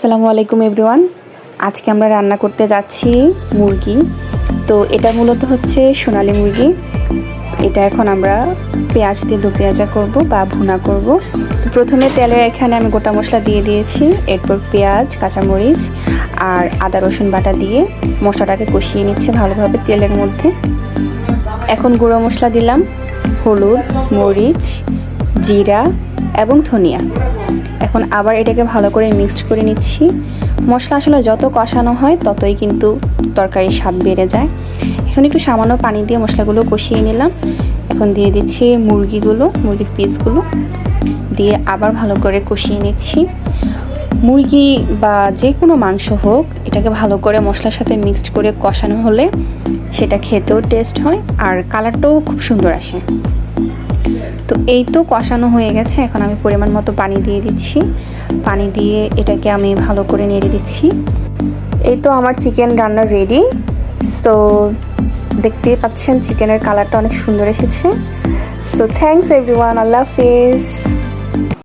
আসসালামু আলাইকুম এভরিওয়ান আজকে আমরা রান্না করতে যাচ্ছি মুরগি। তো এটা মূলত হচ্ছে সোনালি মুরগি। এটা এখন আমরা পেঁয়াজ দিয়ে দু পেঁয়াজা করব বা ভুনা করব। প্রথমে তেলে এখানে আমি গোটা মশলা দিয়ে দিয়েছি। এরপর পেঁয়াজ, কাঁচামরিচ আর আদা, রসুন বাটা দিয়ে মশলাটাকে কষিয়ে নিচ্ছে ভালোভাবে তেলের মধ্যে। এখন গুঁড়ো মশলা দিলাম। হলুদ, মরিচ জিরা এবং ধনিয়া। এখন আবার এটাকে ভালো করে মিক্সড করে নিচ্ছি। মশলা আসলে যত কষানো হয়, ততই কিন্তু তরকারির স্বাদ বেড়ে যায়। এখন একটু সামান্য পানি দিয়ে মশলাগুলো কষিয়ে নিলাম। এখন দিয়ে দিচ্ছি মুরগিগুলো, মুরগির পিসগুলো। দিয়ে আবার ভালো করে কষিয়ে নিচ্ছি। মুরগি বা যে কোনো মাংস হোক, এটাকে ভালো করে মশলার সাথে মিক্সড করে কষানো হলে সেটা খেতেও টেস্ট হয় আর কালারটাও খুব সুন্দর আসে। তো এই তো কষানো হয়ে গেছে। এখন আমি পরিমাণ মতো পানি দিয়ে দিচ্ছি। পানি দিয়ে এটাকে আমি ভালো করে নেড়ে দিচ্ছি। এই তো আমার চিকেন রান্না রেডি সো দেখতেই পাচ্ছেন, চিকেনের কালারটা অনেক সুন্দর এসেছে। সো থ্যাংকস এভরিওয়ান আল্লাহ হাফিজ।